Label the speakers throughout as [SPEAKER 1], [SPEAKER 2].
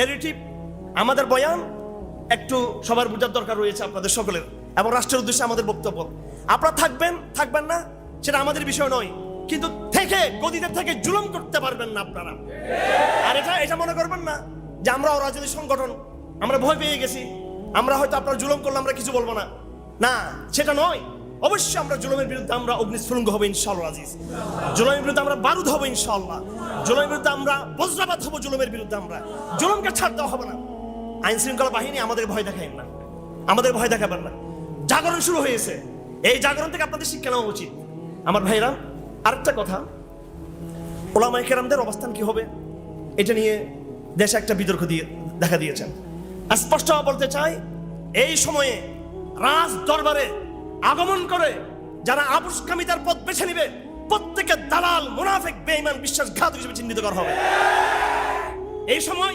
[SPEAKER 1] Negative আমাদের বয়ান, একটু সবার বোঝার দরকার রয়েছে আপনাদের সকলের এবং রাষ্ট্রের উদ্দেশ্যে আমাদের বক্তব্য। আপনারা থাকবেন থাকবেন না, সেটা আমাদের বিষয় নয়, কিন্তু থেকে, গদিদের থেকে জুলুম করতে পারবেন না আপনারা। আর এটা এটা মনে করবেন না যে আমরা রাজনৈতিক সংগঠন, আমরা ভয় পেয়ে গেছি, আমরা হয়তো আপনার জুলুম করলে আমরা কিছু বলব না। না, সেটা নয়। অবশ্যই আমরা জুলমের বিরুদ্ধে আমরা অগ্নিস্ফুলঙ্গ হব ইনশাল্লাহ আজিজ। জুলমের বিরুদ্ধে আমরা বারুদ হব ইনশাল্লাহ জুলুমের বিরুদ্ধে আমরা বজ্রাবাদ হব জুলুমের বিরুদ্ধে আমরা। জুলুমকে ছাড় দেওয়া হবে না। আইন শৃঙ্খলা বাহিনী আমাদের ভয় দেখায় না। আমাদের ভয় দেখাবেন না। জাগরণ শুরু হয়েছে। এই জাগরণ থেকে আপনাদের শিক্ষা নেওয়া উচিত। আমার ভাইরা, আরেকটা কথা। ওলামাই কেরামদের অবস্থান কি হবে? এটা নিয়ে দেশে একটা বিতর্ক দিয়ে, দেখা দিয়েছেন। স্পষ্ট বলতে চাই, এই সময়ে রাজ দরবারে আগমন করে, যারা আবুসকামিতার পথ বেছে নিবে প্রত্যেকের দালাল, মুনাফেক, বেঈমান, বিশ্বাসঘাতক হিসেবে চিহ্নিত করা হবে। এই সময়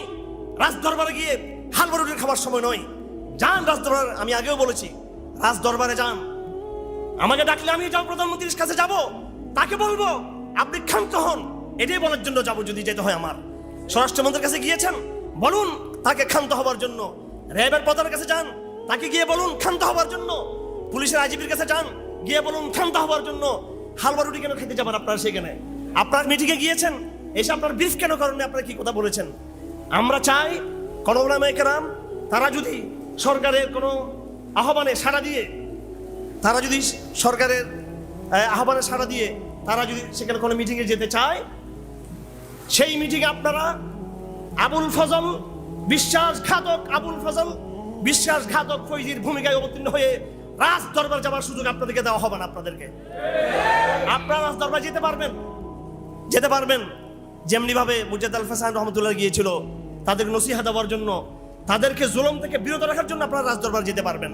[SPEAKER 1] রাজ দরবারে গিয়ে হালুয়া রুটির খাবার সময় নয়। যান রাজ দরবার আমি আগেও বলেছি রাজ দরবারে যান। আমাকে ডাকলে আমি যাও প্রধানমন্ত্রীর কাছে যাব। তাকে বলব, আপনি ক্ষান্ত হন। এটাই বলার জন্য যাব, যদি যেতে হয় আমার। স্বরাষ্ট্রমন্ত্রীর কাছে গিয়েছেন, বলুন তাকে ক্ষান্ত হবার জন্য। র্যাবের প্রধানের কাছে যান, তাকে গিয়ে বলুন ক্ষান্ত হবার জন্য। পুলিশের আইজিপির কাছে যান, গিয়ে বলুন, ক্ষান্ত হবার জন্য হালুয়া রুটি কেন খেতে যাবেন আপনারা সেখানে? আপনার মিটিংয়ে গিয়েছেন, এসে আপনার বিফ কেন কারণে আপনারা কি কথা বলেছেন? আমরা চাই করোনা কনমরামাইকেরাম তারা যদি সরকারের কোনো আহ্বানে সাড়া দিয়ে, তারা যদি সরকারের আহ্বানে সাড়া দিয়ে তারা যদি সেখানে কোনো মিটিংয়ে যেতে চায়, সেই মিটিংয়ে আপনারা আবুল ফজল, বিশ্বাসঘাতক আবুল ফজল, বিশ্বাসঘাতক ফৈজির ভূমিকায় অবতীর্ণ হয়ে রাজ দরবার যাওয়ার সুযোগ আপনাদেরকে দেওয়া হবে না আপনাদেরকে। আপনারা রাজ দরবার যেতে পারবেন। যেতে পারবেন। যেমনি ভাবে মুজাদ আল ফাসান রহমতুল্লাহ গিয়েছিল তাদের নসিহা দেওয়ার জন্য, তাদেরকে জুলম থেকে বিরত রাখার জন্য আপনারা রাজ দরবার যেতে পারবেন।